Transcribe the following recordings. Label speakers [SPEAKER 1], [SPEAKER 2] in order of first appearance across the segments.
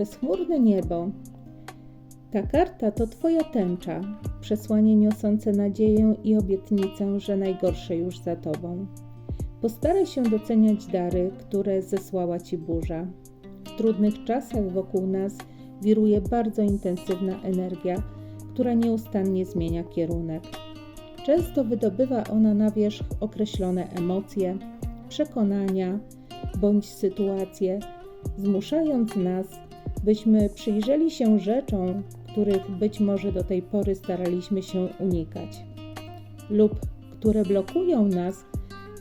[SPEAKER 1] bezchmurne niebo. Ta karta to Twoja tęcza, przesłanie niosące nadzieję i obietnicę, że najgorsze już za Tobą. Postaraj się doceniać dary, które zesłała Ci burza. W trudnych czasach wokół nas wiruje bardzo intensywna energia, która nieustannie zmienia kierunek. Często wydobywa ona na wierzch określone emocje, przekonania bądź sytuacje, zmuszając nas, byśmy przyjrzeli się rzeczom, których być może do tej pory staraliśmy się unikać, lub które blokują nas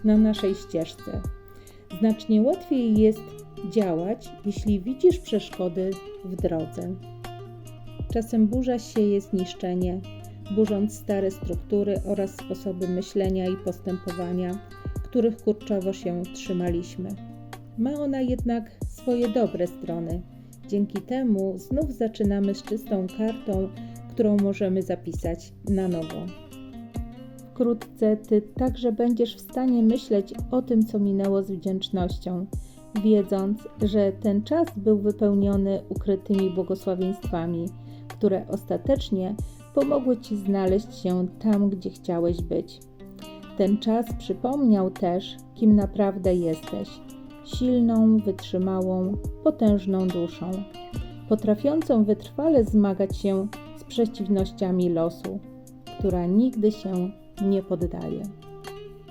[SPEAKER 1] na naszej ścieżce. Znacznie łatwiej jest działać, jeśli widzisz przeszkody w drodze. Czasem burza sieje zniszczenie, burząc stare struktury oraz sposoby myślenia i postępowania, których kurczowo się trzymaliśmy. Ma ona jednak swoje dobre strony. Dzięki temu znów zaczynamy z czystą kartą, którą możemy zapisać na nowo. Wkrótce Ty także będziesz w stanie myśleć o tym, co minęło z wdzięcznością, wiedząc, że ten czas był wypełniony ukrytymi błogosławieństwami, które ostatecznie pomogły Ci znaleźć się tam, gdzie chciałeś być. Ten czas przypomniał też, kim naprawdę jesteś silną, wytrzymałą, potężną duszą, potrafiącą wytrwale zmagać się z przeciwnościami losu, która nigdy się nie poddaje.